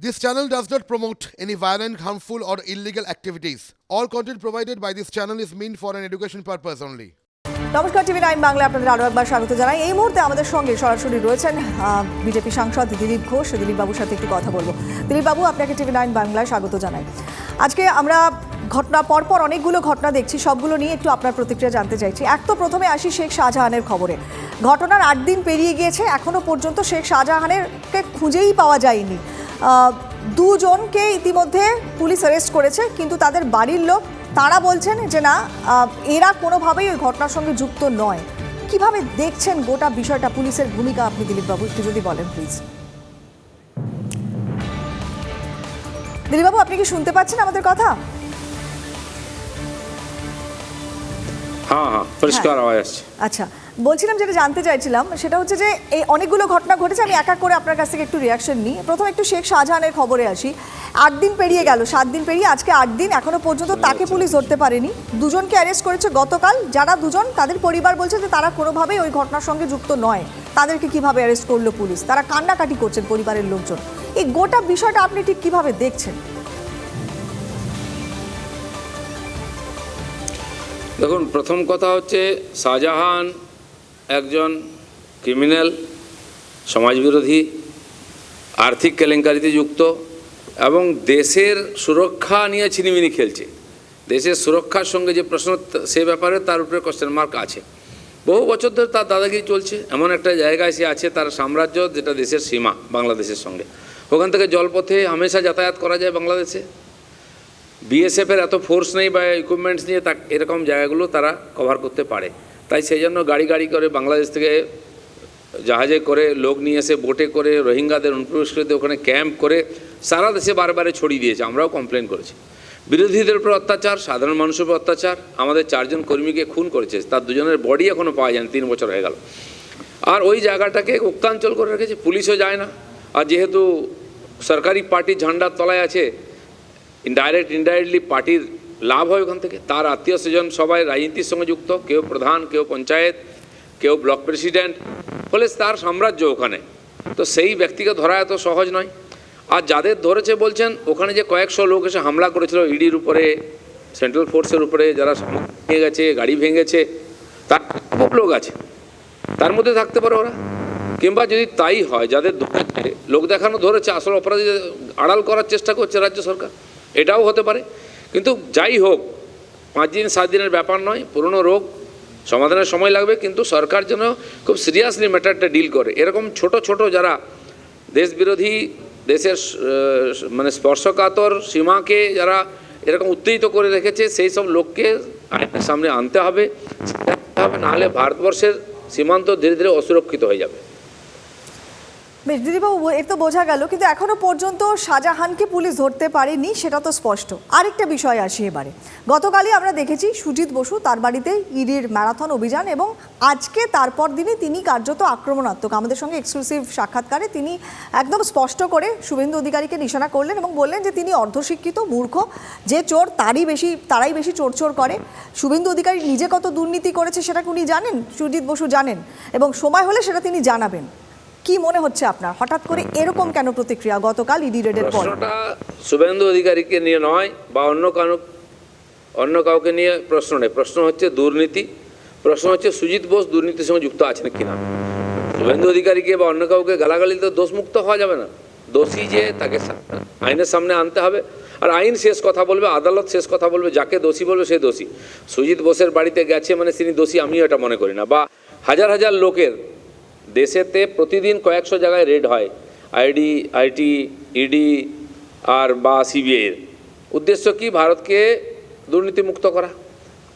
This channel does not promote any violent, harmful, or illegal activities. All content provided by this channel is meant for an education purpose only. নমস্কার TV nine Bangla আপনাদের আরও একবার স্বাগত জানাই। এই মুহূর্তে আমাদের সঙ্গে সরাসরি রয়েছেন বিজেপি সাংসদ দিলীপ ঘোষ। দিলীপ বাবুর সাথে একটু কথা বলব। দিলীপ বাবু আপনাকে টিভি নাইন বাংলায় স্বাগত জানাই। আজকে আমরা ঘটনা পরপর অনেকগুলো ঘটনা দেখছি। সবগুলো নিয়ে একটু আপনার প্রতিক্রিয়া জানতে চাইছি। এক তো প্রথমে আসি শেখ শাহজাহানের খবরে। ঘটনার আট দিন পেরিয়ে গিয়েছে। এখনও পর্যন্ত শেখ শাহজাহানেরকে খুঁজেই পাওয়া যায়নি। দুজনকে ইতিমধ্যে পুলিশ অ্যারেস্ট করেছে কিন্তু তাদের বাড়ির লোক তারা বলছেন যে না এরা কোনোভাবেই ওই ঘটনার সঙ্গে যুক্ত নয়। কীভাবে দেখছেন গোটা বিষয়টা? পুলিশের ভূমিকা আপনি দিলীপবাবু একটু যদি বলেন প্লিজ দিলীপবাবু আপনি কি শুনতে পাচ্ছেন আমাদের কথা? হ্যাঁ হ্যাঁ পরিষ্কার আওয়াজ আচ্ছা বলছিলাম যেটা জানতে চাইছিলাম সেটা হচ্ছে যে এই অনেকগুলো ঘটনা ঘটেছে আমি এক এক করে আপনার কাছ থেকে একটু রিয়াকশন নিই। প্রথমে একটু শেখ শাহজাহানের খবরে আসি। আট দিন পেরিয়ে গেল সাত দিন পেরিয়ে আজকে আট দিন এখনও পর্যন্ত তাকে পুলিশ ধরতে পারেনি। দুজনকে অ্যারেস্ট করেছে গতকাল। যারা দুজন তাদের পরিবার বলছে যে তারা কোনোভাবেই ওই ঘটনার সঙ্গে যুক্ত নয়। তাদেরকে কীভাবে অ্যারেস্ট করল পুলিশ? তারা কান্নাকাটি করছেন পরিবারের লোকজন। এই গোটা বিষয়টা আপনি ঠিক কীভাবে দেখছেন? দেখুন প্রথম কথা হচ্ছে শাহজাহান একজন ক্রিমিনাল সমাজবিরোধী, আর্থিক কেলেঙ্কারিতে যুক্ত এবং দেশের সুরক্ষা নিয়ে ছিনিমিনি খেলছে। দেশের সুরক্ষার সঙ্গে যে প্রশ্ন সে ব্যাপারে তার উপরে কোশ্চেন মার্ক আছে। বহু বছর ধরে তার দাদাগিরি চলছে। এমন একটা জায়গায় সে আছে, তার সাম্রাজ্য যেটা দেশের সীমা, বাংলাদেশের সঙ্গে। ওখান থেকে জলপথে হামেশা যাতায়াত করা যায় বাংলাদেশে। বিএসএফের এত ফোর্স নেই বা ইকুইপমেন্টস নিয়ে তা এরকম জায়গাগুলো তারা কভার করতে পারে। তাই সেই জন্য গাড়ি গাড়ি করে বাংলাদেশ থেকে জাহাজে করে লোক নিয়ে এসে বোটে করে রোহিঙ্গাদের অনুপ্রবেশকারীদের ওখানে ক্যাম্প করে সারা দেশে বারবারে ছড়িয়ে দিয়েছে, আমরাও কমপ্লেন করেছি। বিরোধীদের উপর অত্যাচার, সাধারণ মানুষের উপর অত্যাচার, আমাদের চারজন কর্মীকে খুন করেছে, তার দুজনের বডি এখনও পাওয়া যায়নি, তিন বছর হয়ে গেল। আর ওই জায়গাটাকে উক্তাঞ্চল করে রেখেছে, পুলিশও যায় না। আর যেহেতু সরকারি পার্টির ঝান্ডার তলায় আছে ইনডাইরেক্ট ইনডাইরেক্টলি পার্টির লাভ হয় ওখান থেকে। তার আত্মীয় স্বজন সবাই রাজনীতির সঙ্গে যুক্ত, কেউ প্রধান, কেউ পঞ্চায়েত, কেউ ব্লক প্রেসিডেন্ট, ফলে তার সাম্রাজ্য ওখানে। তো সেই ব্যক্তিকে ধরা এত সহজ নয়। আর যাদের ধরেছে বলছেন, ওখানে যে কয়েকশো লোক এসে হামলা করেছিল ইডির উপরে, সেন্ট্রাল ফোর্সের উপরে, যারা নিয়ে গেছে, গাড়ি ভেঙেছে, তার খুব লোক আছে। তার মধ্যে থাকতে পারে ওরা। কিংবা যদি তাই হয়, যাদের লোক দেখানো ধরেছে, আসল অপরাধী আড়াল করার চেষ্টা করছে রাজ্য সরকার, এটাও হতে পারে। কিন্তু যাই হোক, পাঁচ দিন, সাত দিনের ব্যাপার নয়, পুরনো রোগ, সমাধানের সময় লাগবে, কিন্তু সরকার যেন খুব সিরিয়াসলি ম্যাটারটা ডিল করে। এরকম ছোট ছোট যারা দেশ বিরোধী দেশের মানে স্পর্শকাতর সীমাকে যারা এরকম উত্তেজিত করে রেখেছে, সেই সব লোককে আইনের সামনে আনতে হবে হবে। নাহলে ভারতবর্ষের সীমান্ত ধীরে ধীরে অসুরক্ষিত হয়ে যাবে। বেশ, দিদিবাবু এর তো বোঝা গেল, কিন্তু এখনও পর্যন্ত শাহজাহানকে পুলিশ ধরতে পারেনি, সেটা তো স্পষ্ট। আরেকটা বিষয় আসি এবারে। গতকালই আমরা দেখেছি সুজিত বসু তার বাড়িতে ইডির ম্যারাথন অভিযান এবং আজকে তারপর দিনই তিনি কার্যত আক্রমণাত্মক। আমাদের সঙ্গে এক্সক্লুসিভ সাক্ষাৎকারে তিনি একদম স্পষ্ট করে শুভেন্দু অধিকারীকে নিশানা করলেন এবং বললেন যে তিনি অর্ধশিক্ষিত, মূর্খ, যে চোর তারই বেশি, তারাই বেশি চোর চোর করে। শুভেন্দু অধিকারী নিজে কত দুর্নীতি করেছে সেটা উনি জানেন? সুজিত বসু জানেন এবং সময় হলে সেটা তিনি জানাবেন। কি মনে হচ্ছে আপনার? হঠাৎ করে এরকম কেন প্রতিক্রিয়া? গতকাল ইডি রেডের পর। প্রশ্নটা শুভেন্দু অধিকারীকে নিয়ে নয়, বা অন্য কারও অন্য কাউকে নিয়ে প্রশ্ন নেই। প্রশ্ন হচ্ছে দুর্নীতি। প্রশ্ন হচ্ছে সুজিত বোস দুর্নীতির সঙ্গে যুক্ত আছেন কিনা? শুভেন্দু অধিকারীকে বা অন্য কাউকে গালাগালি গালাগালিতে দোষমুক্ত হওয়া যাবে না। দোষী যে তাকে আইনের সামনে আনতে হবে। আর আইন শেষ কথা বলবে, আদালত শেষ কথা বলবে, যাকে দোষী বলবে সে দোষী। সুজিত বোসের বাড়িতে গেছে মানে তিনি দোষী, আমিও এটা মনে করি না। বা হাজার হাজার লোকের দেশেতে প্রতিদিন কয়েকশো জায়গায় রেড হয়, আইডি, আইটি, ইডি আর বা সিবিআইয়ের উদ্দেশ্য কি ভারতকে দুর্নীতিমুক্ত করা?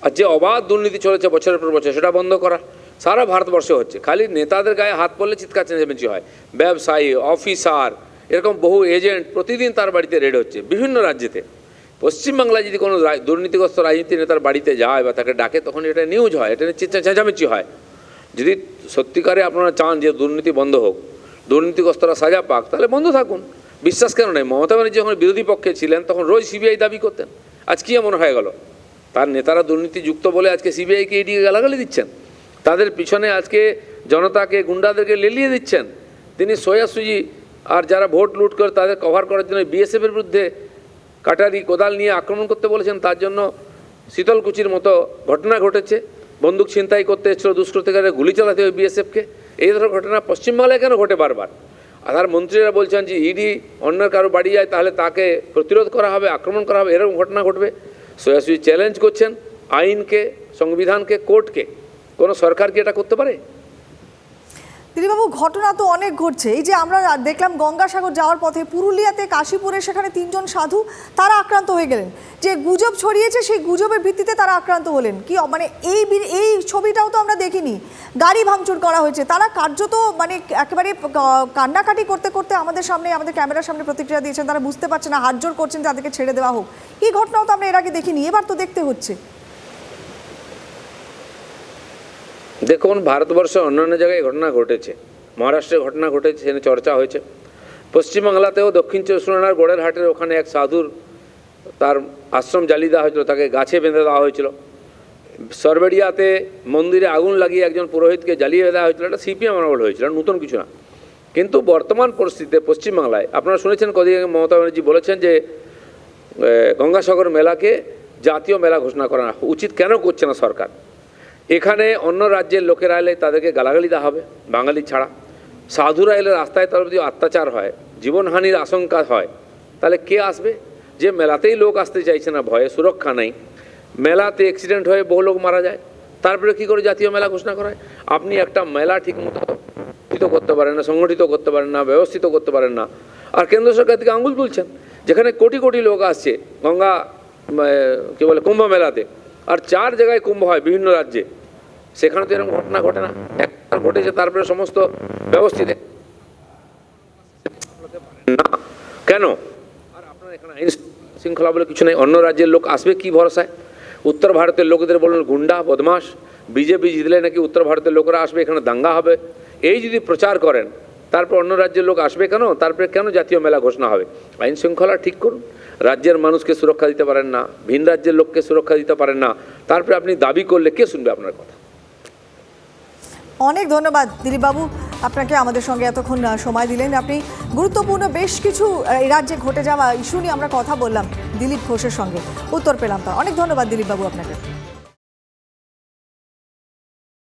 আর যে অবাধ দুর্নীতি চলেছে বছরের পর বছর, সেটা বন্ধ করা। সারা ভারতবর্ষে হচ্ছে। খালি নেতাদের গায়ে হাত পড়লে চিৎকার চেঁচামেচি হয়। ব্যবসায়ী, অফিসার, এরকম বহু এজেন্ট প্রতিদিন তার বাড়িতে রেড হচ্ছে, বিভিন্ন রাজ্যেতে। পশ্চিমবাংলায় যদি কোনো দুর্নীতিগ্রস্ত রাজনীতি নেতার বাড়িতে যায় বা তাকে ডাকে, তখন এটা নিউজ হয়, এটা নিয়ে চেঁচামেচি হয়। যদি সত্যিকারে আপনারা চান যে দুর্নীতি বন্ধ হোক, দুর্নীতিগ্রস্তরা সাজা পাক, তাহলে বন্ধ থাকুন। বিশ্বাস কেন নেই? মমতা ব্যানার্জি যখন বিরোধী পক্ষে ছিলেন, তখন রোজ সিবিআই দাবি করতেন। আজ কি এমন হয়ে গেল? তার নেতারা দুর্নীতি যুক্ত বলে আজকে সিবিআইকে এডিকে গালাগালি দিচ্ছেন। তাদের পিছনে আজকে জনতাকে, গুন্ডাদেরকে লেলিয়ে দিচ্ছেন। তিনি সোয়াসুজি আর যারা ভোট লুট করে তাদের কভার করার জন্য বিএসএফের বিরুদ্ধে কাটারি কোদাল নিয়ে আক্রমণ করতে বলেছেন, তার জন্য শীতলকুচির মতো ঘটনা ঘটেছে। বন্দুক ছিনতাই করতে এসেছিল দুষ্কৃতিকারে গুলি চালাতে হবে বিএসএফকে এই ধরনের ঘটনা পশ্চিমবাংলায় কেন ঘটে বারবার? আধার মন্ত্রীরা বলছেন যে ইডি অন্যের কারও বাড়ি যায়, তাহলে তাকে প্রতিরোধ করা হবে, আক্রমণ করা হবে, এরকম ঘটনা ঘটবে। সোজাসুজি চ্যালেঞ্জ করছেন আইনকে, সংবিধানকে কোর্টকে কোনো সরকার কি এটা করতে পারে? দিলীপবাবু ঘটনা তো অনেক ঘটছে। এই যে আমরা দেখলাম গঙ্গাসাগর যাওয়ার পথে পুরুলিয়াতে কাশীপুরে সেখানে তিনজন সাধু, তারা আক্রান্ত হয়ে গেলেন। যে গুজব ছড়িয়েছে, সেই গুজবের ভিত্তিতে তারা আক্রান্ত হলেন। কি মানে এই এই ছবিটাও তো আমরা দেখিনি। গাড়ি ভাঙচুর করা হয়েছে। তারা কার্যত মানে একেবারে কান্নাকাটি করতে করতে আমাদের সামনে, আমাদের ক্যামেরার সামনে প্রতিক্রিয়া দিয়েছেন। তারা বুঝতে পারছে না হাত জোর করছেন, তাদেরকে ছেড়ে দেওয়া হোক। এই ঘটনাও তো আমরা এর আগে দেখিনি। এবার তো দেখতে হচ্ছে। দেখুন, ভারতবর্ষে অন্যান্য জায়গায় ঘটনা ঘটেছে। মহারাষ্ট্রে ঘটনা ঘটেছে, সেখানে চর্চা হয়েছে। পশ্চিমবাংলাতেও দক্ষিণ চব্বিশ পরগনার গোড়ের হাটের ওখানে এক সাধুর তার আশ্রম জ্বালিয়ে দেওয়া হয়েছিল, তাকে গাছে বেঁধে দেওয়া হয়েছিল। সরবেড়িয়াতে মন্দিরে আগুন লাগিয়ে একজন পুরোহিতকে জ্বালিয়ে দেওয়া হয়েছিল, এটা সিপিএম আমল হয়েছিল, নতুন কিছু না। কিন্তু বর্তমান পরিস্থিতিতে পশ্চিমবাংলায়, আপনারা শুনেছেন, কদিন আগে মমতা ব্যানার্জি বলেছেন যে গঙ্গাসাগর মেলাকে জাতীয় মেলা ঘোষণা করা উচিত, কেন করছে না সরকার? এখানে অন্য রাজ্যের লোকেরা এলে তাদেরকে গালাগালি দেওয়া হবে, বাঙালি ছাড়া। সাধুরা এলে রাস্তায় তার যদি অত্যাচার হয়, জীবনহানির আশঙ্কা হয়, তাহলে কে আসবে? যে মেলাতেই লোক আসতে চাইছে না, ভয়ে সুরক্ষা নেই। মেলাতে অ্যাক্সিডেন্ট হয়ে বহু লোক মারা যায়। তারপরে কি করে জাতীয় মেলা ঘোষণা করা হয় আপনি একটা মেলা ঠিকমতো করতে পারেন না, সংগঠিত করতে পারেন না, ব্যবস্থিত করতে পারেন না। আর কেন্দ্র সরকার থেকে আঙুল তুলছেন, যেখানে কোটি কোটি লোক আসছে গঙ্গা কী বলে, কুম্ভ মেলাতে। আর চার জায়গায় কুম্ভ হয় বিভিন্ন রাজ্যে। সেখানে তো এরকম ঘটনা ঘটে না। একবার ঘটেছে, তারপরে সমস্ত ব্যবস্থিত। না। কেন? আর আপনার এখানে আইন শৃঙ্খলা বলে কিছু নেই। অন্য রাজ্যের লোক আসবে কি ভরসায়? উত্তর ভারতের লোকদের বলুন, গুন্ডা বদমাস বিজেপি জিতলে নাকি উত্তর ভারতের লোকরা আসবে, এখানে দাঙ্গা হবে? এই যদি প্রচার করেন তারপর অন্য রাজ্যের লোক আসবে কেন? তারপরে কেন জাতীয় মেলা ঘোষণা হবে? আইন শৃঙ্খলা ঠিক করুন। রাজ্যের মানুষকে সুরক্ষা দিতে পারেন না, ভিন রাজ্যের লোককে সুরক্ষা দিতে পারেন না। তারপরে আপনি দাবি করলে কে শুনবে আপনার কথা? অনেক ধন্যবাদ দিলীপবাবু। আপনাকে আমাদের সঙ্গে এতক্ষণ সময় দিলেন। আপনি গুরুত্বপূর্ণ বেশ কিছু এই রাজ্যে ঘটে যাওয়া ইস্যু নিয়ে আমরা কথা বললাম দিলীপ ঘোষের সঙ্গে। উত্তর পেলাম তা। অনেক ধন্যবাদ দিলীপবাবু আপনাকে।